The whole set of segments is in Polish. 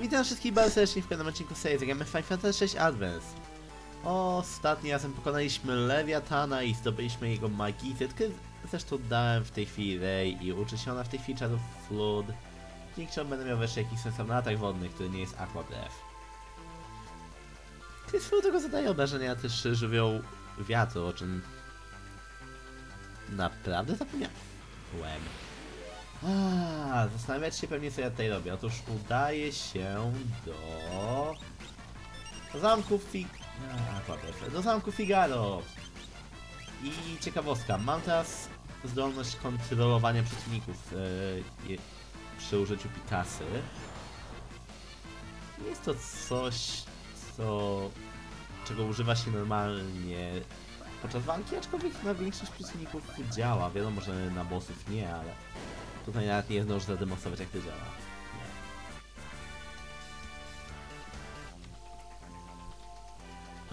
Witam wszystkich bardzo serdecznie w kolejnym odcinku serii Zagramy Final Fantasy VI Advance. Ostatni razem pokonaliśmy Lewiatana i zdobyliśmy jego magicę, tylko zresztą dałem w tej chwili Rey i uczy się ona w tej chwili czarów Flood. Dzięki czemu będę miał wreszcie jakiś sensowny atak wodny, który nie jest Aqua Breath. Który swoją drogą zadaje obrażenia też żywioł wiatru, o czym naprawdę zapomniałem. A, zastanawiać się pewnie co ja tutaj robię. Otóż udaje się do... Zamku Fig... A. Do zamku Figaro. I ciekawostka, mam teraz zdolność kontrolowania przeciwników je, przy użyciu Pikasy. Jest to coś, co... czego używa się normalnie podczas walki, aczkolwiek na większość przeciwników działa. Wiadomo, że na bossów nie, ale tutaj nawet nie zdążę zademonstrować jak to działa.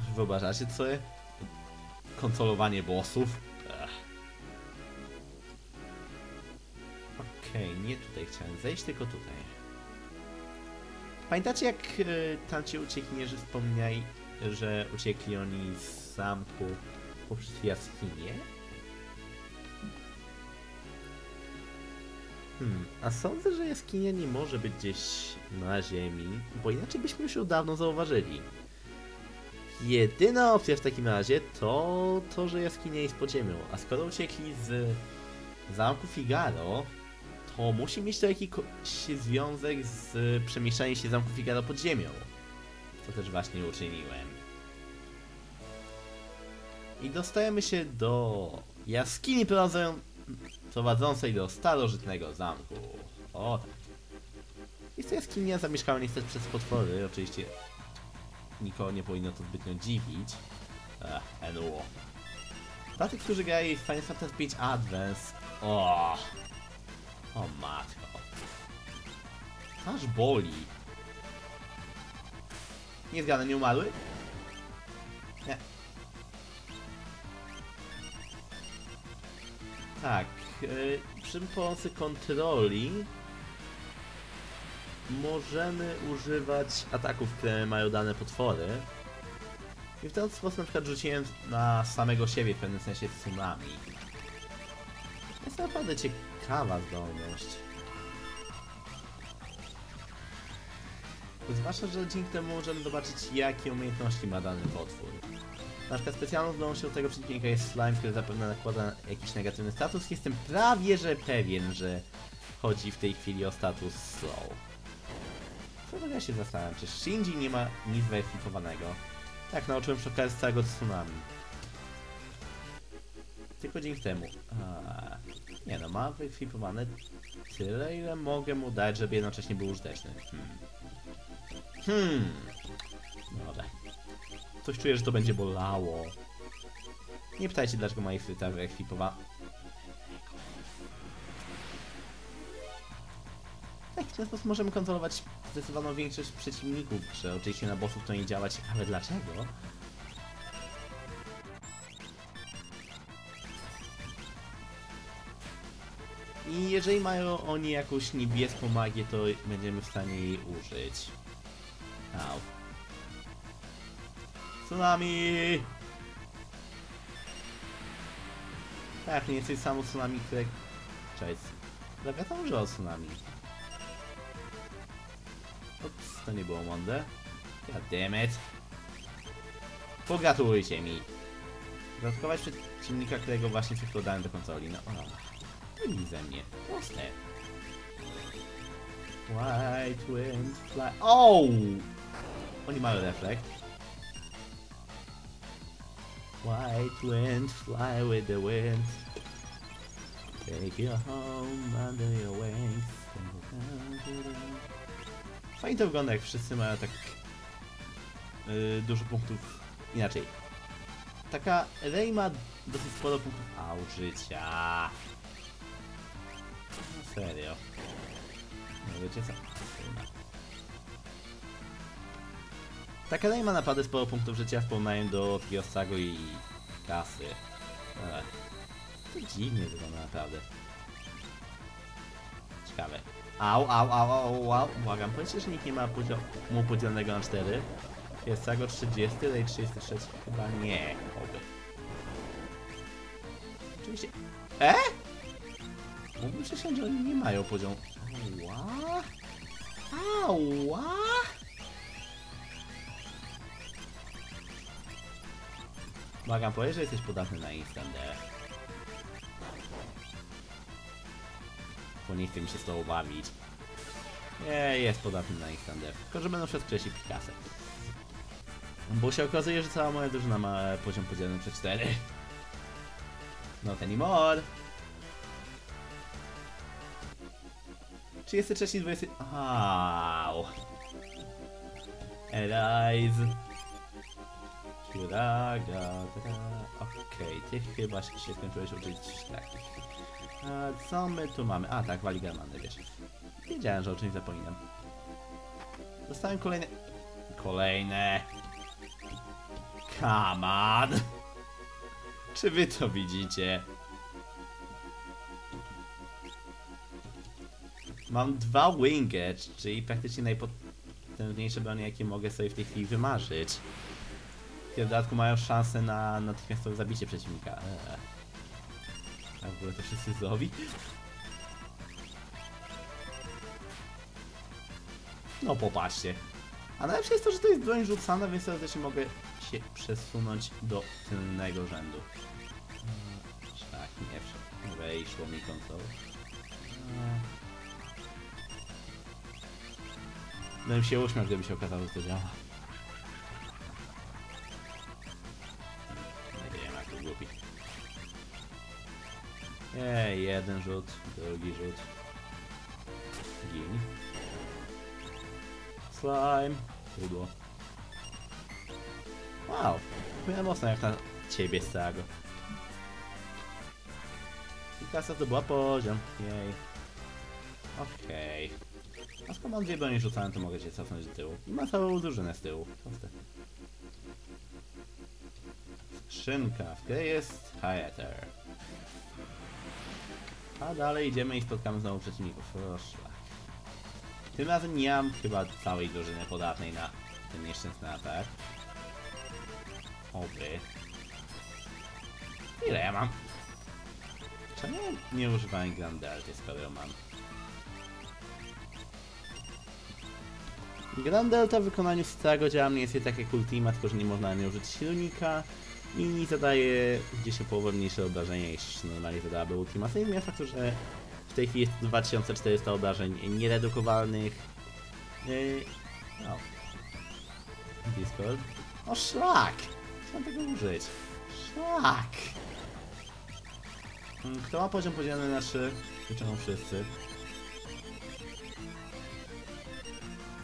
Nie. Wyobrażacie sobie? Konsolowanie bossów? Okej, okay, nie tutaj chciałem zejść, tylko tutaj. Pamiętacie jak e, tamci uciekinierzy wspomnieli, że uciekli oni z zamku poprzez jaskinię? Hmm, a sądzę, że jaskinia nie może być gdzieś na ziemi, bo inaczej byśmy już ją dawno zauważyli. Jedyna opcja w takim razie to to, że jaskinia jest pod ziemią, a skoro uciekli z zamku Figaro, to musi mieć to jakiś związek z przemieszczaniem się zamku Figaro pod ziemią. Co też właśnie uczyniłem. I dostajemy się do jaskini prowadzącej do starożytnego zamku. O tak. Jest to jaskinia zamieszkała niestety przez potwory, oczywiście nikogo nie powinno to zbytnio dziwić. Ech, NUO. Dla tych, którzy grają w Final Fantasy V Advance... O, o matko. Aż boli. Nie zgadnę, nie umarły? Nie. Tak, przy pomocy kontroli możemy używać ataków, które mają dane potwory. I w ten sposób na przykład rzuciłem na samego siebie w pewnym sensie tsunami. Jest naprawdę ciekawa zdolność. Zwłaszcza, że dzięki temu możemy zobaczyć jakie umiejętności ma dany potwór. Na przykład specjalną zdolnością tego przeciwnika jest slime, który zapewne nakłada jakiś negatywny status. Jestem prawie, że pewien, że chodzi w tej chwili o status slow. Co ja się zastanawiam, czy Shinji nie ma nic weryfikowanego. Tak, nauczyłem przy okazji całego tsunami. Tylko dzięki temu. A, nie no, ma wykwitowane tyle, ile mogę mu dać, żeby jednocześnie był użyteczny. Hmm. Hmm. Coś czuję, że to będzie bolało. Nie pytajcie, dlaczego ma ich fryta wyekwipowana. Tak, w ten sposób możemy kontrolować zdecydowaną większość przeciwników, że oczywiście na bossów to nie działa. Ciekawe dlaczego. I jeżeli mają oni jakąś niebieską magię, to będziemy w stanie jej użyć. Au. Tsunami! Tak, nie jesteś samo tsunami, które... Cześć. Lewiatan używał tsunami. Ups, to nie było mądre. God damn it. Pogratulujcie mi. Gratulkować przeciwnika, którego właśnie przekładałem do konsoli. No, o. Wyjmij ze mnie. Proste. White wind fly... Oh! Oni mają reflekt. White wind, fly with the wind. Take you home under your wings. Fajnie to wygląda, jak wszyscy mają tak yy, dużo punktów. Inaczej. Taka Rey ma dosyć sporo punktów. Au, życia. No serio. No wiecie co? Taka Rey ma naprawdę sporo punktów życia w porównaniu do Kiosago i kasy. To dziwnie wygląda naprawdę. Ciekawe. Au, au, au, au, au. Błagam, powiedzcie, że nikt nie ma poziomu podzielonego na 4. Jest tego 30, tej 33 chyba nie. Oby. Oczywiście. E? Mógłbym się że oni nie mają poziomu. Ała? Ała? Błagam, powiedz, że jesteś podatny na instant death. Bo nie chce mi się z tobą bawić. Nie, jest podatny na instant death. Tylko, że będą przez Kresi Pikasę. Bo się okazuje, że cała moja drużyna ma poziom podzielony przez 4. Not anymore. 33, 20... Au. Arise. Okej, ty chyba się skończyłeś uczyć tak. Co my tu mamy? A tak, Waligermanę, wiesz. Wiedziałem, że o czymś zapominam. Dostałem kolejne... Kolejne... Come on! Czy wy to widzicie? Mam dwa Winged, czyli praktycznie najpotężniejsze broni, jakie mogę sobie w tej chwili wymarzyć. W dodatku mają szansę na natychmiastowe zabicie przeciwnika. A w ogóle to wszyscy zowi? No popatrzcie. A najlepsze jest to, że to jest broń rzucana, więc też mogę się przesunąć do tylnego rzędu. Tak, nie wejszło mi konsol. Bym się uśmiał, gdyby się okazało, że to działa. Ej, jeden rzut, drugi rzut. Gin. Slime. Pudło. Wow, miałem mocno jak na ciebie Sago. I kasa to była poziom. Jej. Okej. Okay. A skoro mam dwie broni rzucane, to mogę cię cofnąć do tyłu. I ma całą drużynę z tyłu. Proste. Skrzynka, w której jest Haeter. A dalej idziemy i spotkamy znowu przeciwników. Proszę. Tym razem nie mam chyba całej drużyny podatnej na ten nieszczęsny atak. Oby. Ile ja mam? Czemu nie używałem Grand Delty, skoro mam? Grand Delta w wykonaniu Strago działa mniej więcej tak jak Ultima, tylko że nie można na nie użyć silnika i zadaje gdzieś o połowę mniejsze obrażenia niż normalnie zadałaby Ultima. Co nie zmienia faktu, że w tej chwili jest 2400 obrażeń nieredukowalnych. Yy, no. Discord. O szlak! Chciałem tego użyć. Szlak! Mm, kto ma poziom podzielony na 3? Wyczuną wszyscy.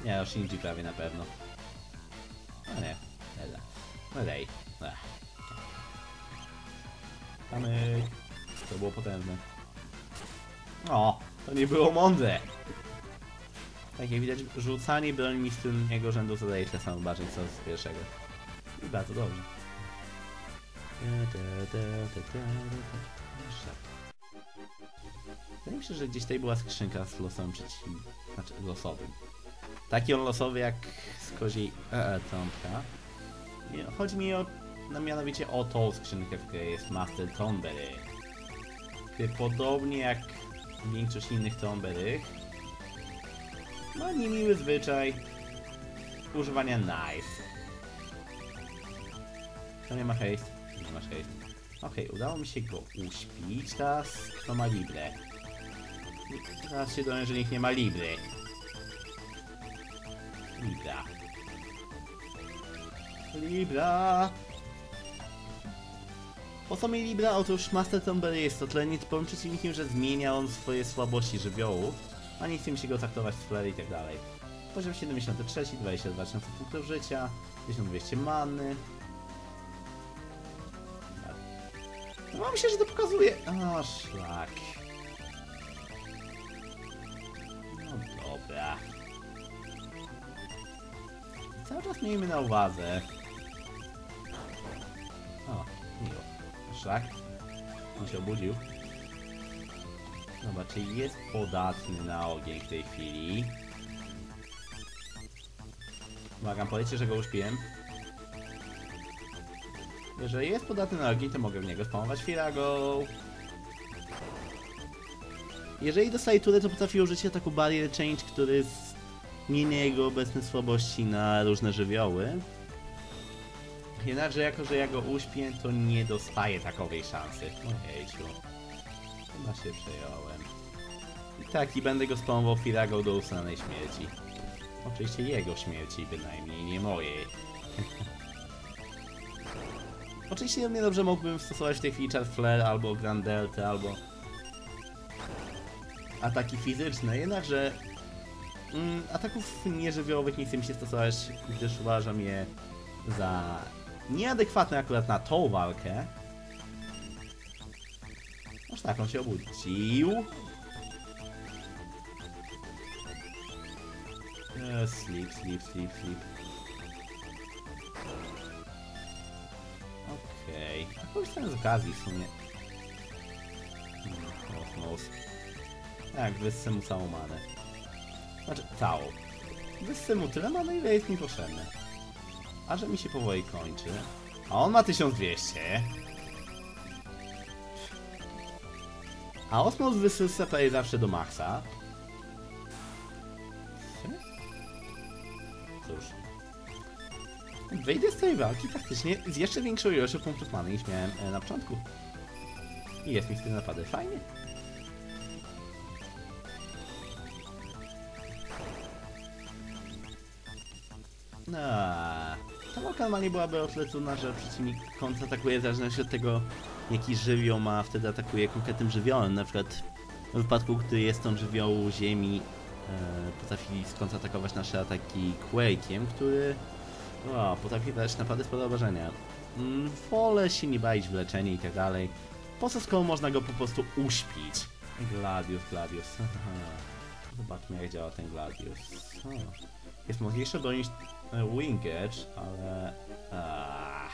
Nie, o Shinji prawie na pewno. No nie, Ela. No dej. Mamy... To było potężne. O, to nie było mądre. Tak jak widać, rzucanie broni z tylnego rzędu zadaje tyle samo obrażeń co z pierwszego. I bardzo dobrze. Wydaje mi się, że gdzieś tutaj była skrzynka z losowym przeciwnikiem. Znaczy losowym. Taki on losowy jak z koziej e, e trąbka. Chodzi mi o, no mianowicie o tą skrzynkę, w której jest Master. Który podobnie jak większość innych Tomberrych ma niemiły zwyczaj używania knife. To nie ma haste. Nie masz haste. Okej, okay, udało mi się go uśpić. Teraz kto ma libre? Teraz się dowiem, że nikt nie ma libry. Libra. Libra. Po mi Libra? Otóż Master Tomber jest o tyle nietypowym przeciwnikiem, że zmienia on swoje słabości żywiołów, a nie chce mi się go traktować w flare i tak dalej. Poziom 73, 22 tysiące punktów życia, 1200 many. No mam się, że to pokazuje. O, szlak. No dobra. Cały czas miejmy na uwadze. O. Szlak. On się obudził. Dobra, czyli jest podatny na ogień w tej chwili. Uwaga, powiecie, że go uśpiłem. Jeżeli jest podatny na ogień, to mogę w niego spamować Firago. Jeżeli dostaje turę, to potrafi użyć ataku Barrier Change, który zmienia jego obecne słabości na różne żywioły. Jednakże jako, że ja go uśpię, to nie dostaję takowej szansy. Ojejciu. Chyba się przejąłem. I tak, i będę go spamował Firago do ustanej śmierci. Oczywiście jego śmierci bynajmniej, nie mojej. Oczywiście równie dobrze mógłbym stosować w tej chwili Char Flare albo Grand Delta, albo ataki fizyczne, jednakże mm, ataków nieżywiołowych nie chcę mi się stosować, gdyż uważam je za nieadekwatne akurat na tą walkę. Aż tak, on się obudził. E, sleep, sleep, sleep, sleep. Okej. Okay. Korzystałem z okazji w sumie. Hmm, Kosmos. Tak, wyssę mu całą manę. Znaczy, całą. Wyssę mu tyle many, ile jest mi potrzebne. A że mi się powoli kończy. A on ma 1200. A Osmos wysysa prawie zawsze do maksa. Cóż. Wyjdę z tej walki faktycznie z jeszcze większą ilością punktów many niż miałem e, na początku. I jest mi z tym naprawdę fajnie. No, ta walka normalnie byłaby o tyle trudna, że przeciwnik kontratakuje w zależności od tego, jaki żywioł ma, wtedy atakuje konkretnym żywiołem. Na przykład w wypadku, gdy jest on żywioł ziemi, e, potrafi skontratakować nasze ataki Quake'iem, który o, potrafi dać naprawdę sporo obrażenia. Mm, wolę się nie bawić w leczenie i tak dalej. Po co skoro można go po prostu uśpić? Gladius, Gladius. Zobaczmy jak działa ten Gladius. O. Jest mocniejszy bronić e, Wing Edge, ale... Ach.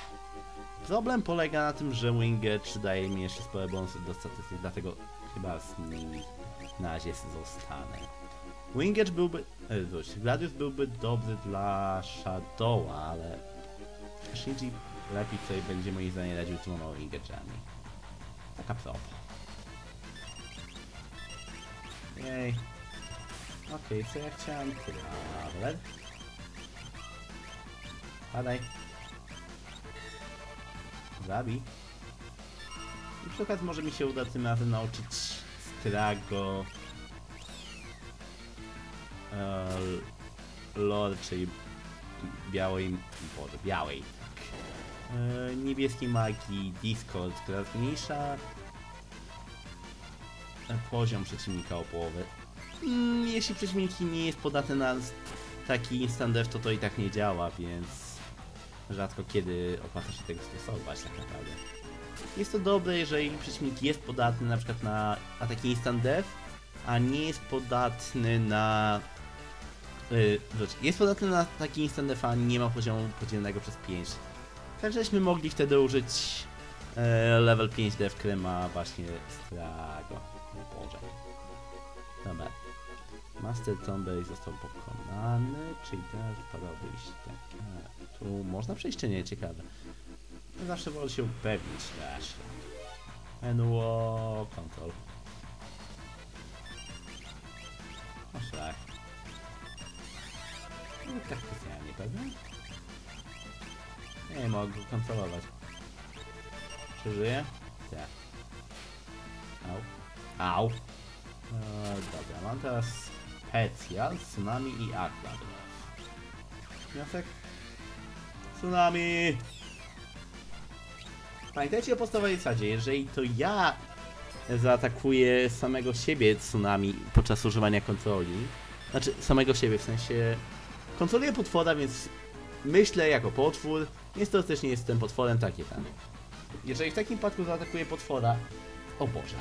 Problem polega na tym, że Wing daje mi jeszcze spore bonusy do statystyk, dlatego chyba z nimi na razie zostanę. Wing Edge byłby... E, wróć, Gladius byłby dobry dla Shadowa, ale... Shinji lepiej sobie będzie moim zdaniem radził dwoma Wing. Taka propos. Jej. Okej, okay, co ja chciałem? Tyle. Padaj. Zabij. I przy okazji może mi się uda tym razem nauczyć Strago e, lore, czyli białej, boże, białej, tak. E, niebieskiej magii Discord, która zmniejsza e, poziom przeciwnika o połowę. Mm, jeśli przeciwnik nie jest podatny na taki instant death, to to i tak nie działa, więc rzadko kiedy opłaca się tego stosować tak naprawdę. Jest to dobre, jeżeli przeciwnik jest podatny na przykład na ataki instant death, a nie jest podatny na... Yy, jest podatny na taki instant death, a nie ma poziomu podzielnego przez 5. Tak żeśmy mogli wtedy użyć yy, level 5 dev, który ma właśnie Strago. Dobra. Master Tomber został pokonany, czyli teraz wypada wyjść tak. Tu można przejść czy nie? Ciekawe. Zawsze wolę się upewnić. Właśnie. NWO control. O szlak. No tak specjalnie, pewnie? Nie mogę kontrolować. Przeżyję? Tak. Au. Au. E, dobra, mam teraz specjal, tsunami i aqua. Wniosek? Tsunami! Pamiętajcie o podstawowej zasadzie, jeżeli to ja zaatakuję samego siebie tsunami podczas używania kontroli, znaczy samego siebie, w sensie kontroluję potwora, więc myślę jako potwór, więc to też nie jestem potworem, takie tam. Jeżeli w takim przypadku zaatakuję potwora, o Boże,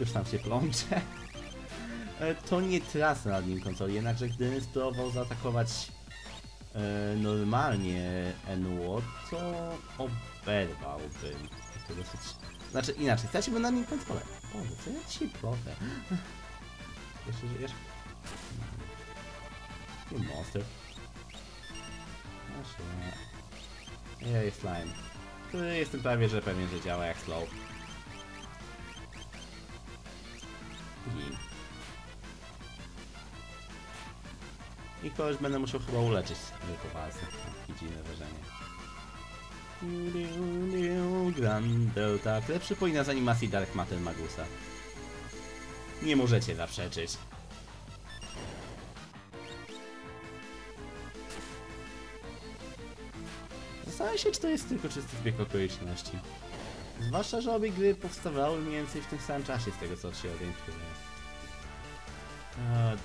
już tam się plączę, to nie tracę nad nim kontroli, jednakże gdybym spróbował zaatakować e, normalnie NWO, to oberwałbym. To dosyć Znaczy inaczej, straciłbym na nim kontrolę. Boże, co ja dzisiaj plochę? Jeszcze żyjesz? You monster. Ja jest slime. Tu Jestem prawie, że pewien, że działa jak slow. I kogoś będę musiał chyba uleczyć tylko walce. Takie dziwne wrażenie. Grand Delta. Tle przypomina z animacji Dark Matter Magusa. Nie możecie zaprzeczyć. Zastanawiam się, czy to jest tylko czysty zbieg okoliczności. Zwłaszcza, że obie gry powstawały mniej więcej w tym samym czasie, z tego co się orientuję.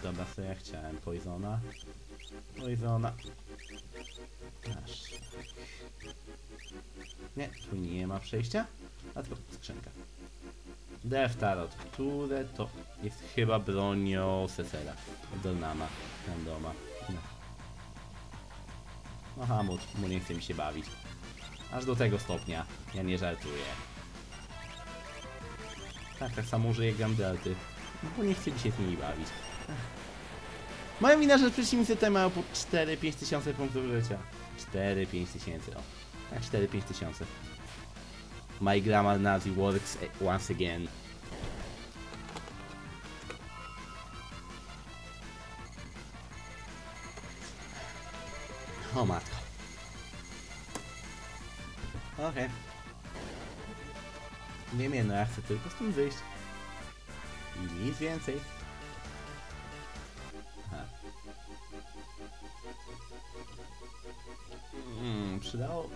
Dobra, co ja chciałem? Poisona. Poisona. Aż. Nie, tu nie ma przejścia. A tylko skrzynka. Death Tarot, które to jest chyba bronią Cesera. Dornama, randoma. No. No Hamut, mu nie chce mi się bawić. Aż do tego stopnia. Ja nie żartuję. Tak, tak samo użyję Grandelty. No bo nie chce mi się z nimi bawić. Moja wina, że przeciwnicy tutaj mają po 4-5 tysiące punktów życia. 4-5 tysięcy, o. Tak, 4-5 tysiące. My grammar Nazi works once again. O matko. Okej. Wiem jedno, ja chcę tylko stąd wyjść. Nic więcej. Aha. Mm, przydało...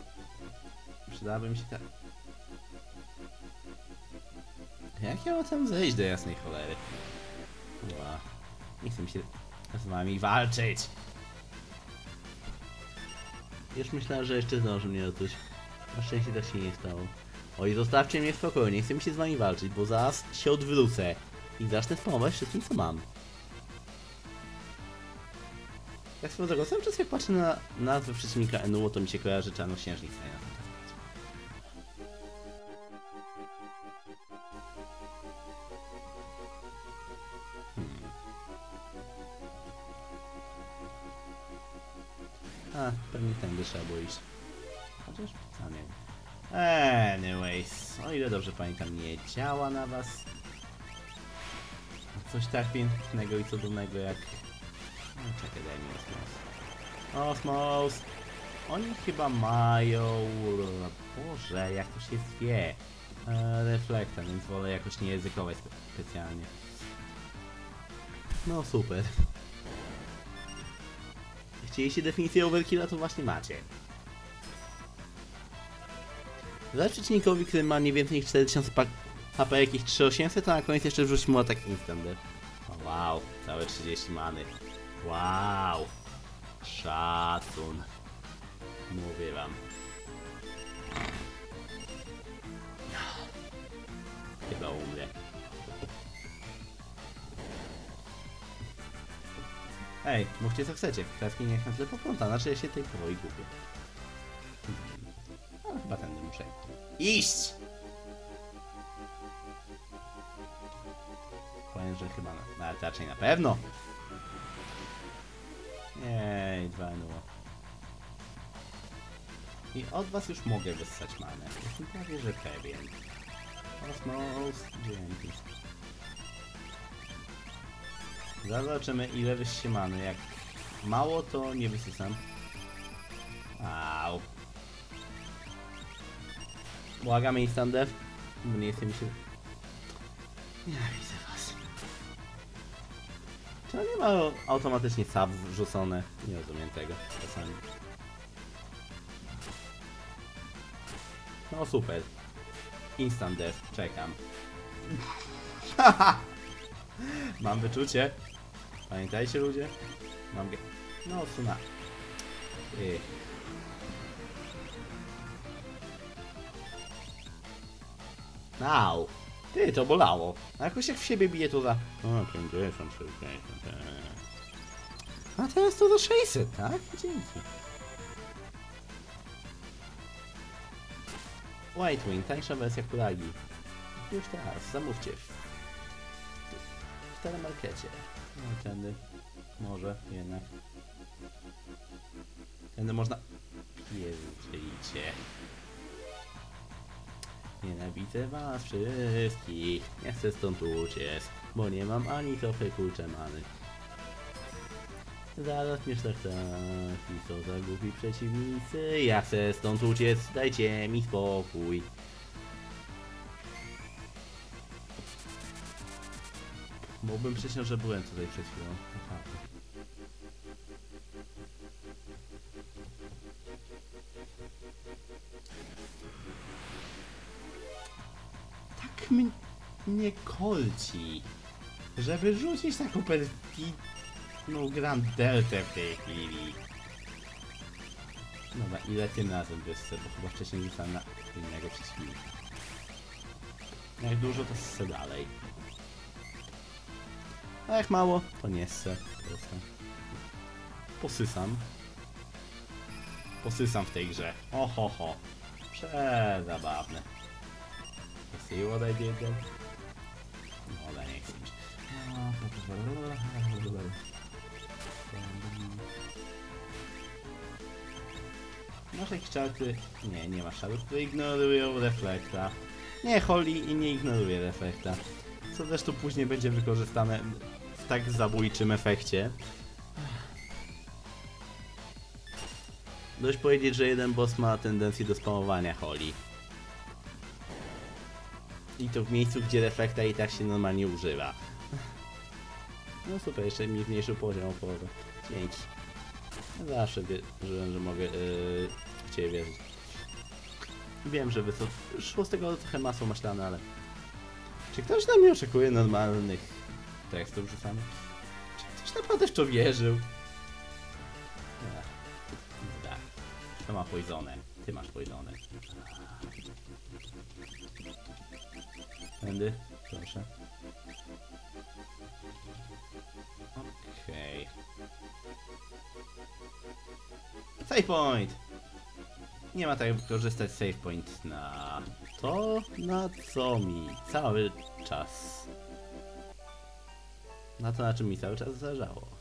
Przydałaby mi się ta... Jak ja mam tam zejść do jasnej cholery? Ła. Nie chcę mi się z wami walczyć. Już myślałem, że jeszcze zdąży mnie otuć. Na szczęście tak się nie stało. Oj, zostawcie mnie w spokoju, nie chcę mi się z wami walczyć, bo zaraz się odwrócę i zacznę spamować wszystkim, co mam. Jak swoją drogą, cały czas jak patrzę na nazwę przeciwnika NUO, to mi się kojarzy czarnoksiężnik z Fantasy. A, pewnie tędy trzeba było iść. Chociaż sam nie. Anyways, o ile dobrze pamiętam, nie działa na was coś tak pięknego i cudownego jak... No, czekaj, daj mi Osmos. Osmos! Oni chyba mają... Boże, jak to się zwie? E, reflekta, więc wolę jakoś nie językować spe specjalnie. No super. Chcieliście definicję overkilla, to właśnie macie. Za przeciwnikowi, który ma nie więcej niż 4000 pak HP, jakieś 3800, to na koniec jeszcze wrzuć mu atak instant death. Wow, całe 30 many. Wow. Szacun. Mówię wam. Chyba umrę. Ej, mówcie co chcecie. Kwiatki niech na tle popląta, znaczy ja się tej powoli gubię. No, chyba tędy muszę iść! Że chyba, na, ale raczej na pewno. Nie, dwa no. I od was już mogę wyssać manę. Jestem prawie, że pewien. Osmos, dzięki. Zobaczymy ile wyście many. Jak mało, to nie wysysam. Au. Błagam instant death, bo nie chcę mi się... Nienawidzę was. Czemu nie ma automatycznie sub wrzucone? Nie rozumiem tego czasami. No super. Instant death, czekam. Mam wyczucie. Pamiętajcie ludzie. Mam. No, suna. Ech. Au! Ty, to bolało. A jakoś jak w siebie bije to za... O, 50, 60, A teraz to za 600, tak? Dzięki. White Wing, tańsza wersja Kuragi. Już teraz, zamówcie. W, w telemarkecie. No, tędy. Może jednak. Tędy można... Pierdzielicie. Nienawidzę was wszystkich. Nie chcę stąd uciec, bo nie mam ani trochę kurczę many. Zaraz mnie szlachtaki są za głupi przeciwnicy. Ja chcę stąd uciec, dajcie mi spokój. Byłbym przecież, że byłem tutaj przed chwilą. Mnie kolci, żeby rzucić taką perfidną Grand Deltę w tej chwili. Dobra, ile tym razem wyssę, bo chyba wcześniej rzucałem na innego przeciwnika. Jak dużo, to ssę dalej. A jak mało, to nie ssę. Posysam. Posysam w tej grze. Oho, ho. Przezabawne. See what I did there? Masz jakieś czarty? Nie, nie masz czarów, które ignorują reflekta. Nie, Holly i nie ignoruje reflekta. Co zresztą później będzie wykorzystane w tak zabójczym efekcie. Dość powiedzieć, że jeden boss ma tendencję do spamowania Holly. I to w miejscu, gdzie reflekta i tak się normalnie używa. No super, jeszcze mi zmniejszył poziom o połowę. Dzięki. Zawsze wierzyłem, że mogę yy, w Ciebie wierzyć. Wiem, że wy to szło z tego trochę masło maślane, ale... Czy ktoś na mnie oczekuje normalnych tekstów rzucanych? Czy ktoś naprawdę w to wierzył? Dobra. To ma poisonę. Ty masz poisonę. Tędy, proszę. Save point! Nie ma tak wykorzystać save point na to, na co mi cały czas. Na to, na czym mi cały czas zależało.